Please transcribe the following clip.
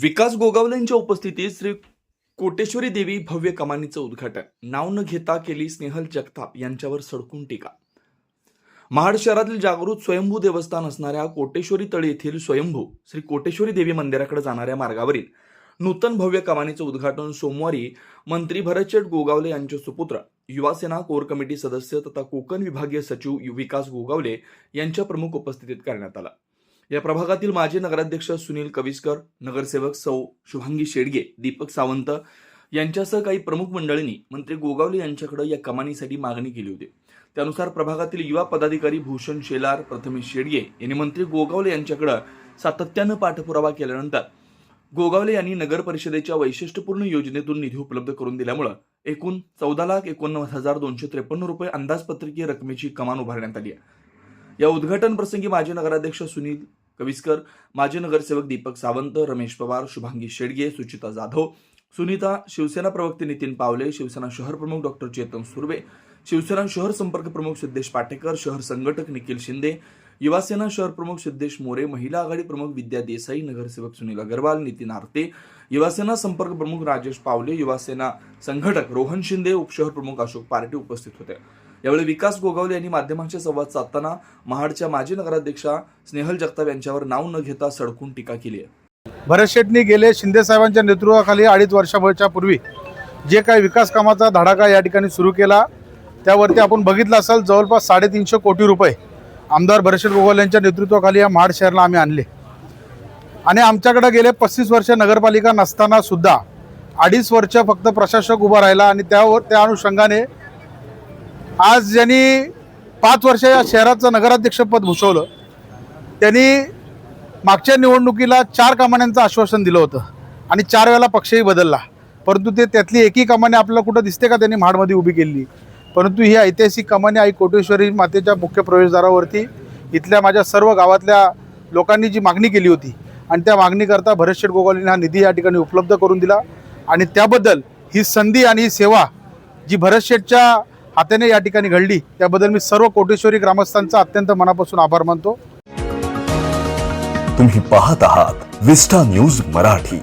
विकास गोगावलेंच्या उपस्थितीत श्री कोटेश्वरी देवी भव्य कमानीचं उद्घाटन. नाव न घेता केली स्नेहल जगताप यांच्यावर सडकून टीका. महाड शहरातील जागृत स्वयंभू देवस्थान असणाऱ्या कोटेश्वरी तळी येथील स्वयंभू श्री कोटेश्वरी देवी मंदिराकडे जाणाऱ्या मार्गावरील नूतन भव्य कमानीचं उद्घाटन सोमवारी मंत्री भरतशेठ गोगावले यांचे सुपुत्र युवासेना कोर कमिटी सदस्य तथा कोकण विभागीय सचिव विकास गोगावले यांच्या प्रमुख उपस्थितीत करण्यात आला. या प्रभागातील माजी नगराध्यक्ष सुनील कविस्कर नगरसेवक सौ शुभांगी शेडगे दीपक सावंत यांच्यासह काही प्रमुख मंडळींनी मंत्री गोगावले यांच्याकडे या कमानीसाठी मागणी केली होती. त्यानुसार प्रभागातील युवा पदाधिकारी भूषण शेलार प्रथमेश शेडगे यांनी मंत्री गोगावले यांच्याकडे सातत्यानं पाठपुरावा केल्यानंतर गोगावले यांनी नगर परिषदेच्या वैशिष्ट्यपूर्ण योजनेतून निधी उपलब्ध करून दिल्यामुळं एकूण चौदा लाख एकोणनव्वद हजार दोनशे त्रेपन्न रुपये अंदाजपत्रकीय रकमेची कमान उभारण्यात आली आहे. या उद्घाटन प्रसंगी माजी नगराध्यक्ष सुनील कविस्कर माजी नगरसेवक दीपक सावंत रमेश पवार शुभांगी शेडगे सुचिता जाधव सुनीता शिवसेना प्रवक्ते नितीन पावले शिवसेना शहर प्रमुख डॉक्टर चेतन सुर्वे शिवसेना शहर संपर्क प्रमुख सिद्धेश पाटेकर शहर संघटक निखिल शिंदे युवासेना शहर प्रमुख सिद्धेश मोरे महिला आघाडी प्रमुख विद्या देसाई नगरसेवक सुनील अगरवाल नितीन आरते युवासेना संपर्क प्रमुख राजेश पावले युवासेना संघटक रोहन शिंदे उपशहर प्रमुख अशोक पार्टी उपस्थित होते. यावेळी विकास गोगावले यांनी माध्यमांशी संवाद साधताना महाडच्या माजी नगराध्यक्षा स्नेहल जगताप यांच्यावर नाव न घेता सडकून टीका केली आहे. भरत शेटनी गेले शिंदे साहेबांच्या नेतृत्वाखाली अडीच वर्षाभरच्या पूर्वी जे काही विकास कामाचा धडाका या ठिकाणी सुरू केला त्यावरती आपण बघितलं असाल जवळपास साडेतीनशे कोटी रुपये आमदार भरतशेठ गोगोल यांच्या नेतृत्वाखाली या महाड शहराला आम्ही आणले. आणि आमच्याकडे गेले पस्तीस वर्ष नगरपालिका नसताना सुद्धा अडीच वर्ष फक्त प्रशासक उभा राहिला आणि त्यावर त्या अनुषंगाने आज ज्यांनी पाच वर्ष या शहराचं नगराध्यक्षपद भूषवलं त्यांनी मागच्या निवडणुकीला चार कमान्यांचं आश्वासन दिलं होतं आणि चार वेळेला पक्षही बदलला. परंतु ते त्यातली एकही कमानी आपल्याला कुठं दिसते का त्यांनी महाडमध्ये उभी केली परंतु ही ऐतिहासिक कमानी आई कोटेश्वरी मातेच्या मुख्य प्रवेशद्वारावरती इथल्या माझ्या सर्व गावातल्या लोकांनी जी मागणी केली होती आणि त्या मागणीकरता भरतशेठ गोगावलेने हा निधी या ठिकाणी उपलब्ध करून दिला. आणि त्याबद्दल ही संधी आणि ही सेवा जी भरतशेठच्या हाताने या ठिकाणी घडली त्याबद्दल मी सर्व कोटेश्वरी ग्रामस्थांचा अत्यंत मनापासून आभार मानतो. तुम्ही पाहत आहात विस्टा न्यूज मराठी.